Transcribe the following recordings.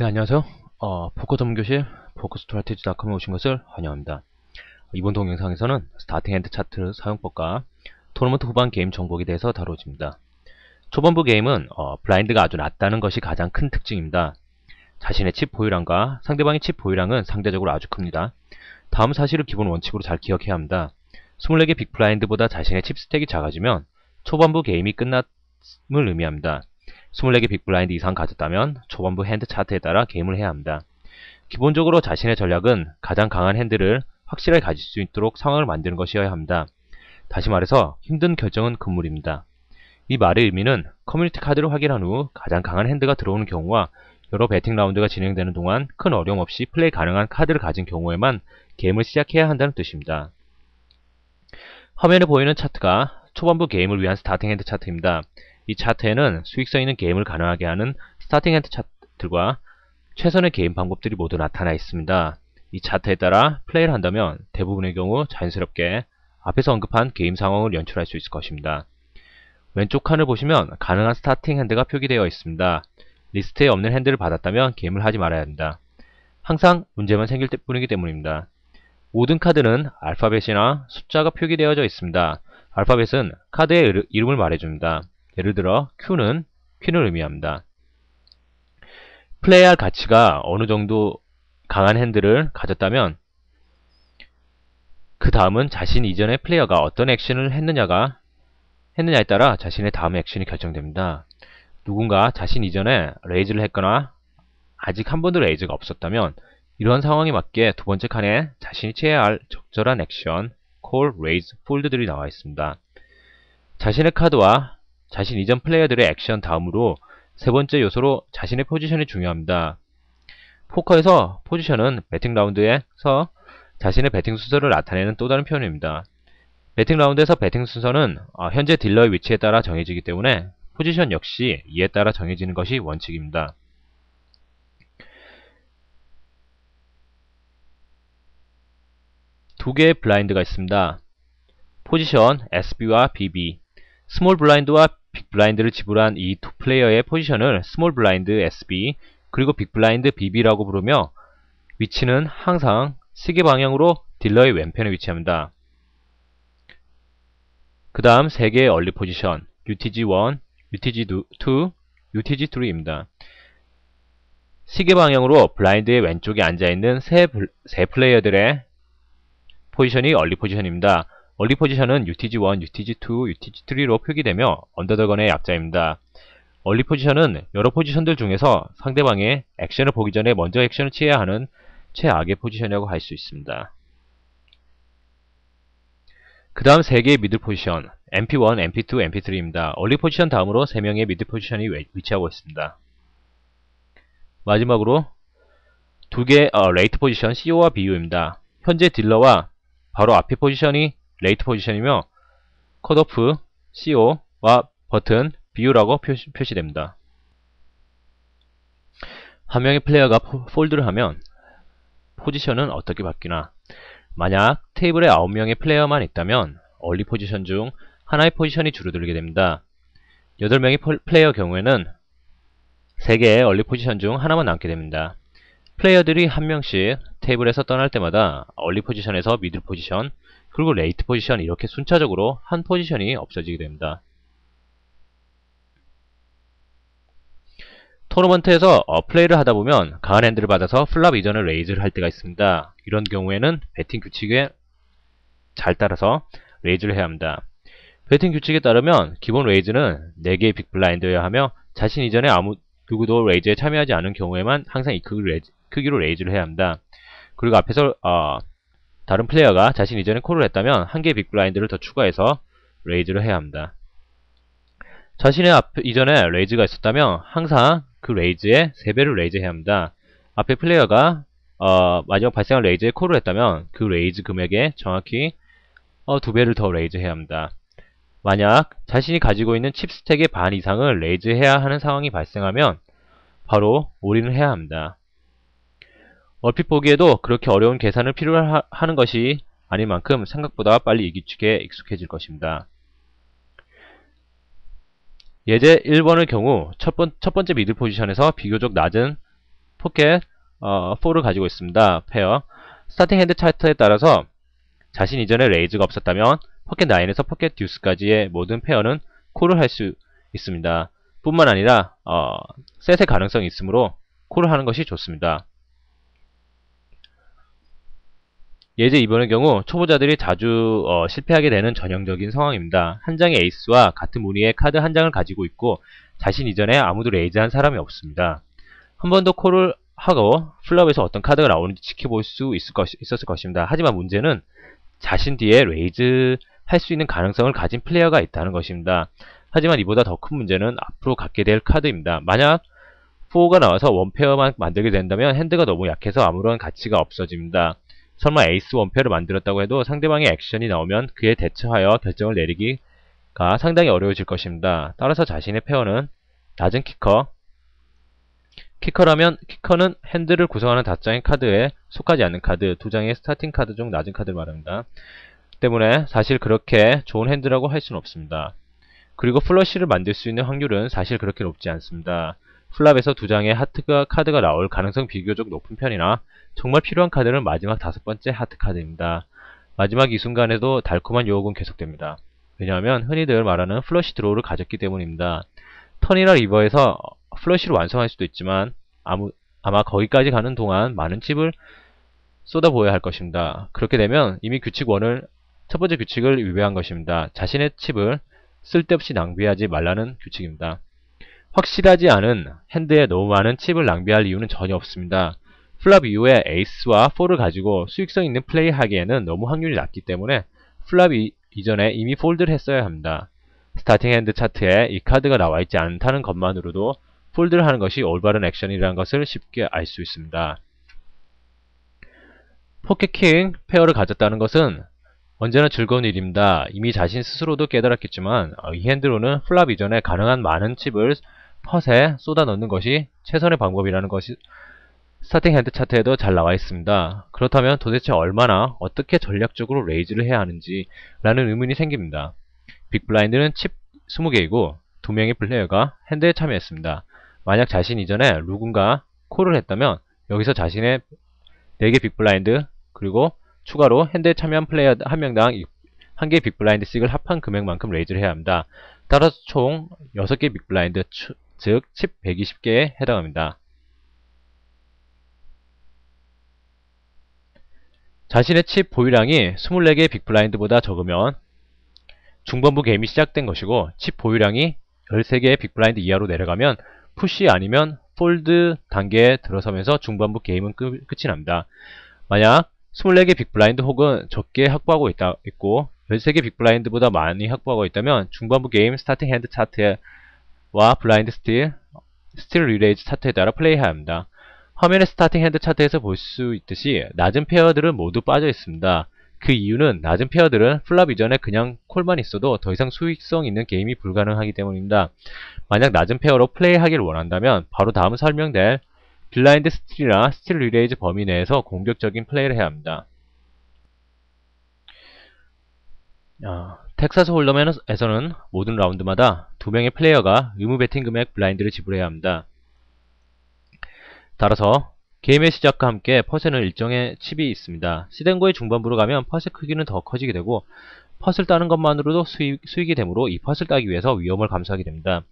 네, 안녕하세요. 어, 포커 전문교실 포커스트라테지닷컴에 오신 것을 환영합니다. 이번 동영상에서는 스타팅 핸드 차트 사용법과 토너먼트 후반 게임 정복에 대해서 다뤄집니다. 초반부 게임은 어, 블라인드가 아주 낮다는 것이 가장 큰 특징입니다. 자신의 칩 보유량과 상대방의 칩 보유량은 상대적으로 아주 큽니다. 다음 사실을 기본 원칙으로 잘 기억해야 합니다. 24개 빅 블라인드보다 자신의 칩 스택이 작아지면 초반부 게임이 끝났음을 의미합니다. 24개 빅 블라인드 이상 가졌다면 초반부 핸드 차트에 따라 게임을 해야 합니다. 기본적으로 자신의 전략은 가장 강한 핸드를 확실하게 가질 수 있도록 상황을 만드는 것이어야 합니다. 다시 말해서 힘든 결정은 금물입니다. 이 말의 의미는 커뮤니티 카드를 확인한 후 가장 강한 핸드가 들어오는 경우와 여러 배팅 라운드가 진행되는 동안 큰 어려움 없이 플레이 가능한 카드를 가진 경우에만 게임을 시작해야 한다는 뜻입니다. 화면에 보이는 차트가 초반부 게임을 위한 스타팅 핸드 차트입니다. 이 차트에는 수익성 있는 게임을 가능하게 하는 스타팅 핸드 차트들과 최선의 게임 방법들이 모두 나타나 있습니다. 이 차트에 따라 플레이를 한다면 대부분의 경우 자연스럽게 앞에서 언급한 게임 상황을 연출할 수 있을 것입니다. 왼쪽 칸을 보시면 가능한 스타팅 핸드가 표기되어 있습니다. 리스트에 없는 핸드를 받았다면 게임을 하지 말아야 합니다. 항상 문제만 생길 뿐이기 때문입니다. 모든 카드는 알파벳이나 숫자가 표기되어져 있습니다. 알파벳은 카드의 이름을 말해줍니다. 예를 들어 Q는 퀸을 의미합니다. 플레이할 가치가 어느 정도 강한 핸드를 가졌다면 그 다음은 자신 이전의 플레이어가 어떤 액션을 했느냐가 했느냐에 따라 자신의 다음 액션이 결정됩니다. 누군가 자신 이전에 레이즈를 했거나 아직 한 번도 레이즈가 없었다면 이러한 상황에 맞게 두 번째 칸에 자신이 취해야 할 적절한 액션, 콜, 레이즈, 폴드들이 나와 있습니다. 자신의 카드와 자신 이전 플레이어들의 액션 다음으로 세 번째 요소로 자신의 포지션이 중요합니다. 포커에서 포지션은 배팅 라운드에서 자신의 배팅 순서를 나타내는 또 다른 표현입니다. 배팅 라운드에서 배팅 순서는 어, 현재 딜러의 위치에 따라 정해지기 때문에 포지션 역시 이에 따라 정해지는 것이 원칙입니다. 두 개의 블라인드가 있습니다. 포지션 SB와 BB 스몰 블라인드와 빅 블라인드를 지불한 이 두 플레이어의 포지션을 스몰 블라인드 SB 그리고 빅 블라인드 BB라고 부르며 위치는 항상 시계 방향으로 딜러의 왼편에 위치합니다. 그 다음 3개의 얼리 포지션 UTG1, UTG2, UTG3입니다. 시계 방향으로 블라인드의 왼쪽에 앉아있는 세, 세 플레이어들의 포지션이 얼리 포지션입니다. 얼리 포지션은 UTG1, UTG2, UTG3로 표기되며 언더더건의 약자입니다. 얼리 포지션은 여러 포지션들 중에서 상대방의 액션을 보기 전에 먼저 액션을 취해야 하는 최악의 포지션이라고 할 수 있습니다. 그 다음 3개의 미들 포지션 MP1, MP2, MP3입니다. 얼리 포지션 다음으로 3명의 미들 포지션이 위치하고 있습니다. 마지막으로 2개의 어, 레이트 포지션 CO와 BU입니다. 현재 딜러와 바로 앞에 포지션이 레이트 포지션이며 컷오프, CO와 버튼, BU라고 표시, 표시됩니다. 한 명의 플레이어가 폴드를 하면 포지션은 어떻게 바뀌나 만약 테이블에 9명의 플레이어만 있다면 얼리 포지션 중 하나의 포지션이 줄어들게 됩니다. 8명의 플레이어 경우에는 3개의 얼리 포지션 중 하나만 남게 됩니다. 플레이어들이 한 명씩 테이블에서 떠날 때마다 얼리 포지션에서 미들 포지션, 그리고 레이트 포지션 이렇게 순차적으로 한 포지션이 없어지게 됩니다. 토너먼트에서 어, 플레이를 하다 보면 강한 핸드를 받아서 플랍 이전을 레이즈를 할 때가 있습니다. 이런 경우에는 배팅 규칙에 잘 따라서 레이즈를 해야 합니다. 배팅 규칙에 따르면 기본 레이즈는 4개의 빅블라인드여야 하며 자신 이전에 아무 누구도 레이즈에 참여하지 않은 경우에만 항상 이 크기 레이즈, 크기로 레이즈 를 해야 합니다. 그리고 앞에서 어, 다른 플레이어가 자신 이전에 콜을 했다면 한 개의 빅블라인드를 더 추가해서 레이즈를 해야 합니다. 자신의 앞 이전에 레이즈가 있었다면 항상 그 레이즈의 3배를 레이즈해야 합니다. 앞에 플레이어가 어, 마지막 발생한 레이즈에 콜을 했다면 그 레이즈 금액에 정확히 어, 2배를 더 레이즈해야 합니다. 만약 자신이 가지고 있는 칩 스택의 반 이상을 레이즈해야 하는 상황이 발생하면 바로 올인을 해야 합니다. 얼핏 보기에도 그렇게 어려운 계산을 필요로 하는 것이 아닌 만큼 생각보다 빨리 이 규칙에 익숙해질 것입니다. 예제 1번의 경우 첫, 번, 첫 번째 미들 포지션에서 비교적 낮은 포켓 어, 4를 가지고 있습니다. 페어. 스타팅 핸드 차트에 따라서 자신 이전에 레이즈가 없었다면 포켓 9에서 포켓 듀스까지의 모든 페어는 콜을 할 수 있습니다. 뿐만 아니라 어, 셋의 가능성이 있으므로 콜을 하는 것이 좋습니다. 예제 2번의 경우 초보자들이 자주 어, 실패하게 되는 전형적인 상황입니다. 한 장의 에이스와 같은 무늬의 카드 한 장을 가지고 있고 자신 이전에 아무도 레이즈한 사람이 없습니다. 한 번 더 콜을 하고 플랍에서 어떤 카드가 나오는지 지켜볼 수 있을 것, 있었을 것입니다. 하지만 문제는 자신 뒤에 레이즈 할 수 있는 가능성을 가진 플레이어가 있다는 것입니다. 하지만 이보다 더 큰 문제는 앞으로 갖게 될 카드입니다. 만약 4가 나와서 원페어만 만들게 된다면 핸드가 너무 약해서 아무런 가치가 없어집니다. 설마 에이스 원페어를 만들었다고 해도 상대방의 액션이 나오면 그에 대처하여 결정을 내리기가 상당히 어려워질 것입니다. 따라서 자신의 페어는 낮은 키커, 키커라면 키커는 핸드를 구성하는 다섯 장의 카드에 속하지 않는 카드, 두 장의 스타팅 카드 중 낮은 카드를 말합니다. 때문에 사실 그렇게 좋은 핸드라고 할 수는 없습니다. 그리고 플러시를 만들 수 있는 확률은 사실 그렇게 높지 않습니다. 플랍에서 두 장의 하트가 카드가 나올 가능성 비교적 높은 편이나 정말 필요한 카드는 마지막 다섯 번째 하트 카드입니다. 마지막 이 순간에도 달콤한 유혹은 계속됩니다. 왜냐하면 흔히들 말하는 플러시 드로우를 가졌기 때문입니다. 턴이나 리버에서 플러시를 완성할 수도 있지만 아무, 아마 거기까지 가는 동안 많은 칩을 쏟아부어야 할 것입니다. 그렇게 되면 이미 규칙 1을 첫 번째 규칙을 위배한 것입니다. 자신의 칩을 쓸데없이 낭비하지 말라는 규칙입니다. 확실하지 않은 핸드에 너무 많은 칩을 낭비할 이유는 전혀 없습니다. 플랍 이후에 에이스와 4를 가지고 수익성 있는 플레이 하기에는 너무 확률이 낮기 때문에 플랍 이, 이전에 이미 폴드를 했어야 합니다. 스타팅 핸드 차트에 이 카드가 나와 있지 않다는 것만으로도 폴드를 하는 것이 올바른 액션이라는 것을 쉽게 알 수 있습니다. 포켓킹 페어를 가졌다는 것은 언제나 즐거운 일입니다. 이미 자신 스스로도 깨달았겠지만 어, 이 핸드로는 플랍 이전에 가능한 많은 칩을 펫에 쏟아 넣는 것이 최선의 방법이라는 것이 스타팅 핸드 차트에도 잘 나와 있습니다. 그렇다면 도대체 얼마나 어떻게 전략적으로 레이즈를 해야 하는지 라는 의문이 생깁니다. 빅블라인드는 칩 20개이고 2명의 플레이어가 핸드에 참여했습니다. 만약 자신 이전에 누군가 콜을 했다면 여기서 자신의 4개 빅블라인드 그리고 추가로 핸드에 참여한 플레이어 한 명당 1개 빅블라인드 씩을 합한 금액만큼 레이즈를 해야 합니다. 따라서 총 6개 빅블라인드 즉칩 120개에 해당합니다. 자신의 칩 보유량이 24개 빅블라인드보다 적으면 중반부 게임이 시작된 것이고 칩 보유량이 13개의 빅블라인드 이하로 내려가면 푸시 아니면 폴드 단계에 들어서면서 중반부 게임은 끝, 이 납니다. 만약 24개 빅블라인드 혹은 적게 확보하고 있다, 있고 13개 빅블라인드보다 많이 확보하고 있다면 중반부 게임 스타팅 핸드 차트 와 블라인드 스틸, 스틸 리레이즈 차트에 따라 플레이해야 합니다. 화면의 스타팅 핸드 차트에서 볼 수 있듯이 낮은 페어들은 모두 빠져 있습니다. 그 이유는 낮은 페어들은 플랍 이전에 그냥 콜만 있어도 더 이상 수익성 있는 게임이 불가능하기 때문입니다. 만약 낮은 페어로 플레이하기를 원한다면 바로 다음 설명될 블라인드 스틸이나 스틸 리레이즈 범위 내에서 공격적인 플레이를 해야 합니다. 어, 텍사스 홀덤에서는 모든 라운드마다 두 명의 플레이어가 의무 베팅 금액 블라인드를 지불해야 합니다. 따라서 게임의 시작과 함께 퍼센은 일정의 칩이 있습니다. 시den고의 중반부로 가면 퍼센 크기는 더 커지게 되고 펫을 따는 것만으로도 수익, 수익이 되므로 이 펫을 따기 위해서 위험을 감수하게 됩니다.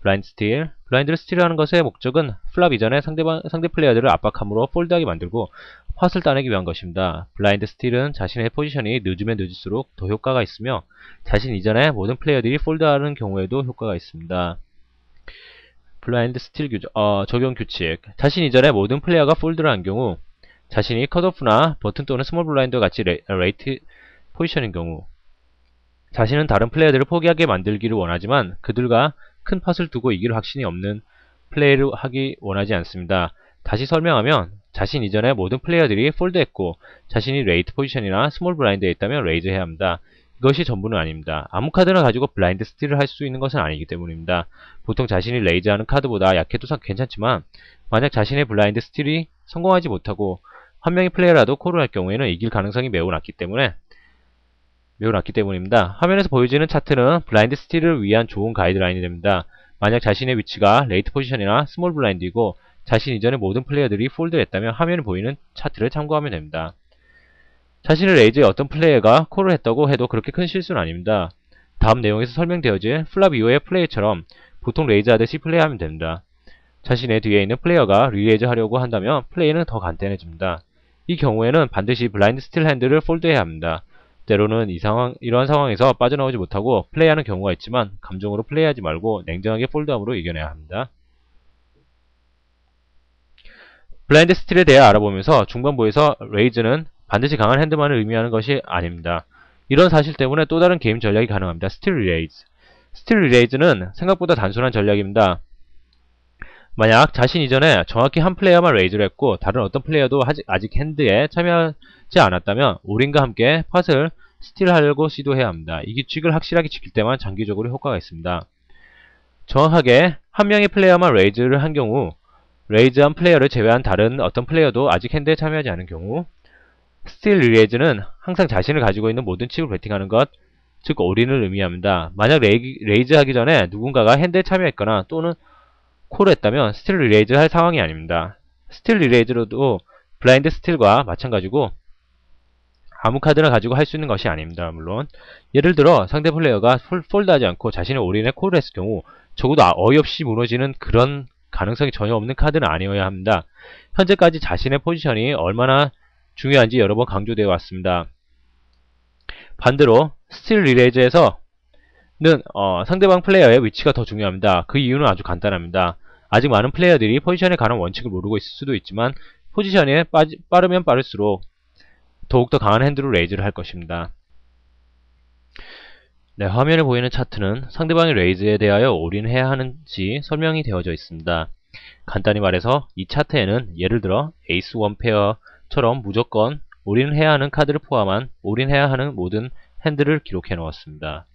블라인드 스틸 블라인드를 스틸하는 것의 목적은 플랍 이전에 상대방, 상대 플레이어들을 압박함으로 폴드하게 만들고 펫을 따내기 위한 것입니다. 블라인드 스틸은 자신의 포지션이 늦으면 늦을수록 더 효과가 있으며 자신 이전에 모든 플레이어들이 폴드하는 경우에도 효과가 있습니다. 블라인드 스틸 규, 어, 적용 규칙 자신 이전에 모든 플레이어가 폴드를 한 경우 자신이 컷오프나 버튼 또는 스몰 블라인드와 같이 레, 레이트 포지션인 경우 자신은 다른 플레이어들을 포기하게 만들기를 원하지만 그들과 큰 팟을 두고 이길 확신이 없는 플레이를 하기 원하지 않습니다. 다시 설명하면 자신 이전에 모든 플레이어들이 폴드했고 자신이 레이트 포지션이나 스몰 블라인드에 있다면 레이즈 해야 합니다. 이것이 전부는 아닙니다. 아무 카드나 가지고 블라인드 스틸을 할 수 있는 것은 아니기 때문입니다. 보통 자신이 레이즈하는 카드보다 약해도 괜찮지만 만약 자신의 블라인드 스틸이 성공하지 못하고 한 명의 플레이어라도 콜을 할 경우에는 이길 가능성이 매우 낮기 때문에 매우 낮기 때문입니다. 화면에서 보여지는 차트는 블라인드 스틸을 위한 좋은 가이드라인이 됩니다. 만약 자신의 위치가 레이트 포지션이나 스몰 블라인드이고 자신 이전의 모든 플레이어들이 폴드했다면 화면에 보이는 차트를 참고하면 됩니다. 자신의 레이즈에 어떤 플레이어가 콜을 했다고 해도 그렇게 큰 실수는 아닙니다. 다음 내용에서 설명되어진 플랍 이후의 플레이처럼 보통 레이즈 하듯이 플레이하면 됩니다. 자신의 뒤에 있는 플레이어가 리레이즈 하려고 한다면 플레이는 더 간단해집니다. 이 경우에는 반드시 블라인드 스틸 핸드를 폴드해야 합니다. 때로는 이 상황, 이러한 상황에서 빠져나오지 못하고 플레이하는 경우가 있지만 감정으로 플레이하지 말고 냉정하게 폴드함으로 이겨내야 합니다. 블라인드 스틸에 대해 알아보면서 중반부에서 레이즈는 반드시 강한 핸드만을 의미하는 것이 아닙니다. 이런 사실 때문에 또 다른 게임 전략이 가능합니다. 스틸 리레이즈 스틸 리레이즈는 생각보다 단순한 전략입니다. 만약 자신 이전에 정확히 한 플레이어만 레이즈를 했고 다른 어떤 플레이어도 아직 핸드에 참여하지 않았다면 우린과 함께 팟을 스틸하려고 시도해야 합니다. 이 규칙을 확실하게 지킬 때만 장기적으로 효과가 있습니다. 정확하게 한 명의 플레이어만 레이즈를 한 경우 레이즈한 플레이어를 제외한 다른 어떤 플레이어도 아직 핸드에 참여하지 않은 경우 스틸 리레이즈는 항상 자신을 가지고 있는 모든 칩을 배팅하는 것, 즉 올인을 의미합니다. 만약 레이, 레이 즈 하기 전에 누군가가 핸드에 참여했거나 또는 콜을 했다면 스틸 리레이즈 할 상황이 아닙니다. 스틸 리레이즈로도 블라인드 스틸과 마찬가지고 아무 카드나 가지고 할 수 있는 것이 아닙니다. 물론 예를 들어 상대 플레이어가 폴드하지 않고 자신의 올인에 콜을 했을 경우 적어도 어이없이 무너지는 그런 가능성이 전혀 없는 카드는 아니어야 합니다. 현재까지 자신의 포지션이 얼마나 중요한지 여러 번 강조되어 왔습니다. 반대로 스틸 리레이즈에서 는 어, 상대방 플레이어의 위치가 더 중요합니다. 그 이유는 아주 간단합니다. 아직 많은 플레이어들이 포지션에 관한 원칙을 모르고 있을 수도 있지만 포지션에 빠지, 빠르면 빠를수록 더욱더 강한 핸드로 레이즈를 할 것입니다. 네, 화면에 보이는 차트는 상대방의 레이즈에 대하여 올인해야 하는지 설명이 되어져 있습니다. 간단히 말해서 이 차트에는 예를 들어 에이스 원 페어처럼 무조건 올인해야 하는 카드를 포함한 올인해야 하는 모든 핸드를 기록해 놓았습니다.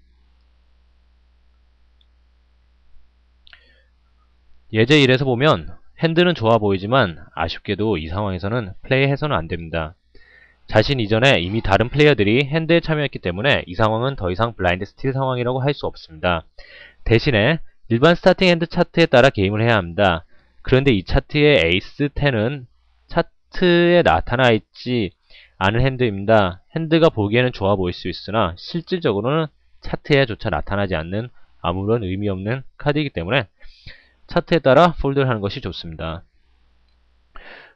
예제 1에서 보면 핸드는 좋아 보이지만 아쉽게도 이 상황에서는 플레이해서는 안됩니다. 자신 이전에 이미 다른 플레이어들이 핸드에 참여했기 때문에 이 상황은 더 이상 블라인드 스틸 상황이라고 할 수 없습니다. 대신에 일반 스타팅 핸드 차트에 따라 게임을 해야 합니다. 그런데 이 차트의 에이스 10은 차트에 나타나 있지 않은 핸드입니다. 핸드가 보기에는 좋아 보일 수 있으나 실질적으로는 차트에조차 나타나지 않는 아무런 의미 없는 카드이기 때문에 차트에 따라 폴드를 하는 것이 좋습니다.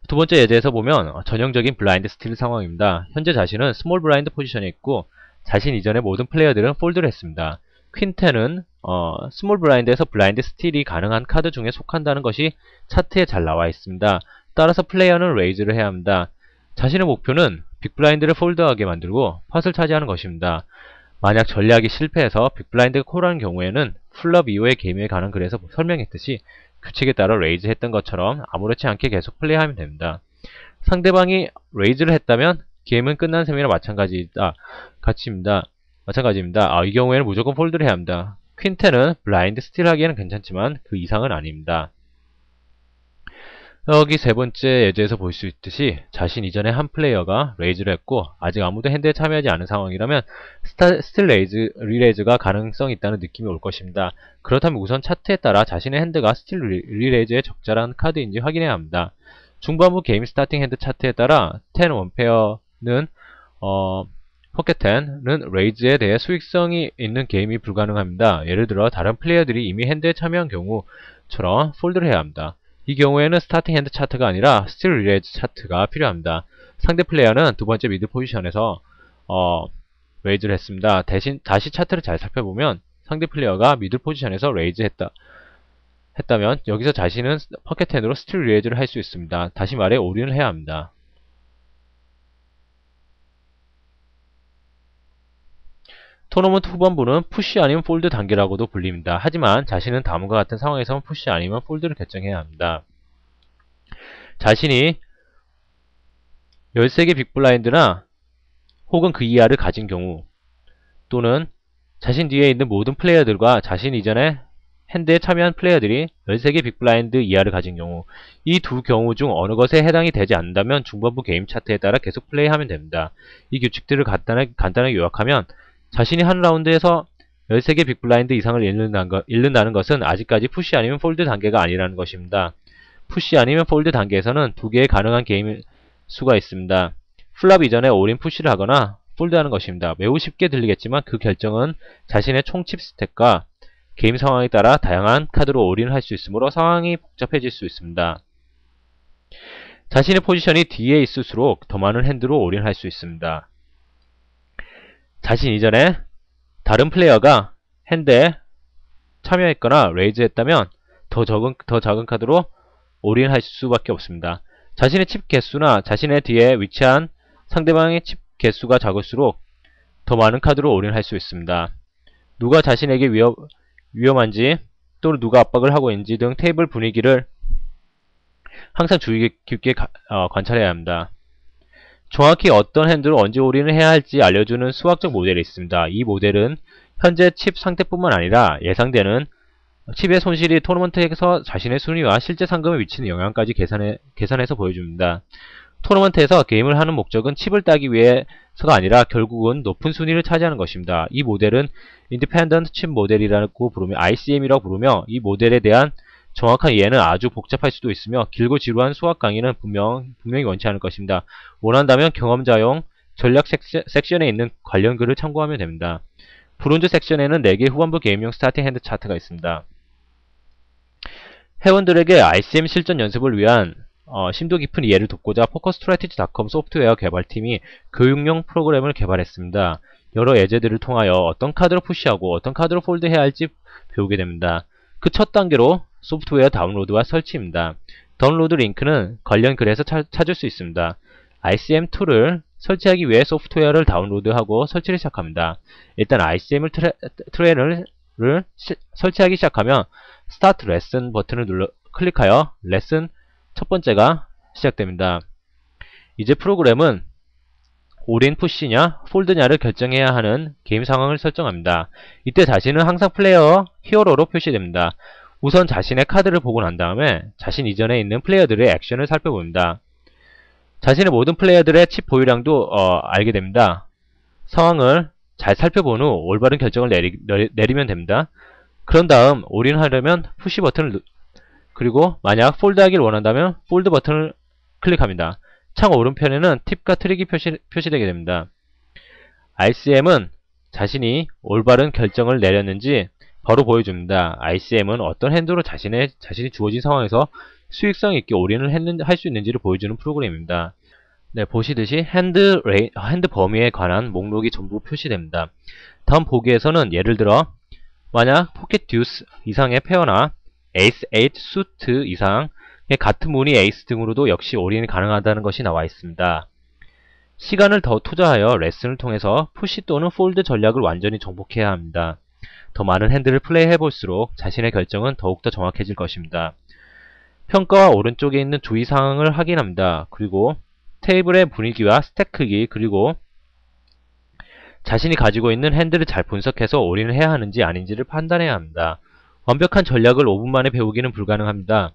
두 번째 예제에서 보면 전형적인 블라인드 스틸 상황입니다. 현재 자신은 스몰 블라인드 포지션에 있고 자신 이전의 모든 플레이어들은 폴드를 했습니다. 퀸텐은 어, 스몰 블라인드에서 블라인드 스틸이 가능한 카드 중에 속한다는 것이 차트에 잘 나와 있습니다. 따라서 플레이어는 레이즈를 해야 합니다. 자신의 목표는 빅블라인드를 폴드하게 만들고 팟을 차지하는 것입니다. 만약 전략이 실패해서 빅블라인드가 콜하는 경우에는 풀럽 이후의 게임에 관한 글에서 설명했듯이 규칙에 따라 레이즈 했던 것처럼 아무렇지 않게 계속 플레이하면 됩니다. 상대방이 레이즈를 했다면 게임은 끝난 셈이나 마찬가지다. 같이입니다. 마찬가지입니다. 아, 이 경우에는 무조건 폴드를 해야 합니다. 퀸텐은 블라인드 스틸 하기에는 괜찮지만 그 이상은 아닙니다. 여기 세 번째 예제에서 볼 수 있듯이 자신 이전에 한 플레이어가 레이즈를 했고 아직 아무도 핸드에 참여하지 않은 상황이라면 스타, 스틸 레이즈, 리레이즈가 가능성이 있다는 느낌이 올 것입니다. 그렇다면 우선 차트에 따라 자신의 핸드가 스틸 리레이즈에 적절한 카드인지 확인해야 합니다. 중반부 게임 스타팅 핸드 차트에 따라 10 원페어는 어, 포켓 10는 레이즈에 대해 수익성이 있는 게임이 불가능합니다. 예를 들어 다른 플레이어들이 이미 핸드에 참여한 경우처럼 폴드를 해야 합니다. 이 경우에는 스타팅 핸드 차트가 아니라 스틸 리레이즈 차트가 필요합니다. 상대 플레이어는 두 번째 미드 포지션에서 어, 레이즈를 했습니다. 대신 다시 차트를 잘 살펴보면 상대 플레이어가 미드 포지션에서 레이즈 했다. 했다면 여기서 자신은 퍼켓 핸드로 스틸 리레이즈를 할 수 있습니다. 다시 말해 오류를 해야 합니다. 토너먼트 후반부는 푸시 아니면 폴드 단계라고도 불립니다. 하지만 자신은 다음과 같은 상황에서는 푸시 아니면 폴드를 결정해야 합니다. 자신이 13개 빅블라인드나 혹은 그 이하를 가진 경우 또는 자신 뒤에 있는 모든 플레이어들과 자신 이전에 핸드에 참여한 플레이어들이 13개 빅블라인드 이하를 가진 경우 이 두 경우 중 어느 것에 해당이 되지 않는다면 중반부 게임 차트에 따라 계속 플레이하면 됩니다. 이 규칙들을 간단하게, 간단하게 요약하면 자신이 한 라운드에서 13개 빅블라인드 이상을 잃는다는, 것은 아직까지 푸시 아니면 폴드 단계가 아니라는 것입니다. 푸시 아니면 폴드 단계에서는 두 개의 가능한 게임 수가 있습니다. 플랍 이전에 올인 푸시를 하거나 폴드하는 것입니다. 매우 쉽게 들리겠지만 그 결정은 자신의 총칩 스택과 게임 상황에 따라 다양한 카드로 올인을 할 수 있으므로 상황이 복잡해질 수 있습니다. 자신의 포지션이 뒤에 있을수록 더 많은 핸드로 올인할 수 있습니다. 자신 이전에 다른 플레이어가 핸드에 참여했거나 레이즈했다면 더 적은 더 작은 카드로 올인할 수밖에 없습니다. 자신의 칩 개수나 자신의 뒤에 위치한 상대방의 칩 개수가 작을수록 더 많은 카드로 올인할 수 있습니다. 누가 자신에게 위험, 위험한지 또는 누가 압박을 하고 있는지 등 테이블 분위기를 항상 주의 깊게 가, 어, 관찰해야 합니다. 정확히 어떤 핸드로 언제 올인을 해야 할지 알려주는 수학적 모델이 있습니다. 이 모델은 현재 칩 상태뿐만 아니라 예상되는 칩의 손실이 토너먼트에서 자신의 순위와 실제 상금에 미치는 영향까지 계산해, 계산해서 보여줍니다. 토너먼트에서 게임을 하는 목적은 칩을 따기 위해서가 아니라 결국은 높은 순위를 차지하는 것입니다. 이 모델은 인디펜던트 칩 모델이라고 부르며 ICM이라고 부르며 이 모델에 대한 정확한 이해는 아주 복잡할 수도 있으며 길고 지루한 수학 강의는 분명, 분명히 원치 않을 것입니다. 원한다면 경험자용 전략 섹션 에 있는 관련 글을 참고하면 됩니다. 브론즈 섹션에는 4개 후반부 게임용 스타팅 핸드 차트가 있습니다. 회원들에게 ICM 실전 연습을 위한 어, 심도 깊은 이해를 돕고자 포커스트라티지닷컴 소프트웨어 개발팀이 교육용 프로그램을 개발했습니다. 여러 예제들을 통하여 어떤 카드로 푸시하고 어떤 카드로 폴드해야 할지 배우게 됩니다. 그 첫 단계로 소프트웨어 다운로드와 설치입니다. 다운로드 링크는 관련 글에서 차, 찾을 수 있습니다. ICM2를 설치하기 위해 소프트웨어를 다운로드하고 설치를 시작합니다. 일단 ICM을 트레, 트레이를 설치하기 시작하면 스타트 레슨 버튼을 눌러 클릭하여 레슨 첫 번째가 시작됩니다. 이제 프로그램은 올인 푸시냐 폴드냐를 결정해야 하는 게임 상황을 설정합니다. 이때 자신은 항상 플레이어 히어로로 표시됩니다. 우선 자신의 카드를 보고 난 다음에 자신 이전에 있는 플레이어들의 액션을 살펴봅니다. 자신의 모든 플레이어들의 칩 보유량도 어, 알게 됩니다. 상황을 잘 살펴본 후 올바른 결정을 내리, 내리 면 됩니다. 그런 다음 올인하려면 푸시 버튼을 누, 그리고 만약 폴드하기를 원한다면 폴드 버튼을 클릭합니다. 창 오른편에는 팁과 트릭이 표시, 표시되게 됩니다. ICM은 자신이 올바른 결정을 내렸는지 바로 보여줍니다. ICM은 어떤 핸드로 자신의, 자신이 주어진 상황에서 수익성 있게 올인을 할 수 있는지를 보여주는 프로그램입니다. 네, 보시듯이 핸드, 레이, 핸드 범위에 관한 목록이 전부 표시됩니다. 다음 보기에서는 예를 들어 만약 포켓 듀스 이상의 페어나 에이스 8 수트 이상의 같은 무늬 에이스 등으로도 역시 올인이 가능하다는 것이 나와 있습니다. 시간을 더 투자하여 레슨을 통해서 푸시 또는 폴드 전략을 완전히 정복해야 합니다. 더 많은 핸드를 플레이해볼수록 자신의 결정은 더욱더 정확해질 것입니다. 평가와 오른쪽에 있는 주의사항을 확인합니다. 그리고 테이블의 분위기와 스택 크기 그리고 자신이 가지고 있는 핸들을 잘 분석해서 올인을 해야 하는지 아닌지를 판단해야 합니다. 완벽한 전략을 5분 만에 배우기는 불가능합니다.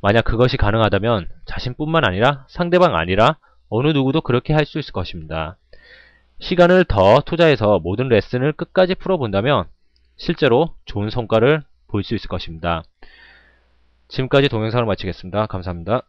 만약 그것이 가능하다면 자신뿐만 아니라 상대방 아니라 어느 누구도 그렇게 할 수 있을 것입니다. 시간을 더 투자해서 모든 레슨을 끝까지 풀어본다면 실제로 좋은 성과를 볼 수 있을 것입니다. 지금까지 동영상을 마치겠습니다. 감사합니다.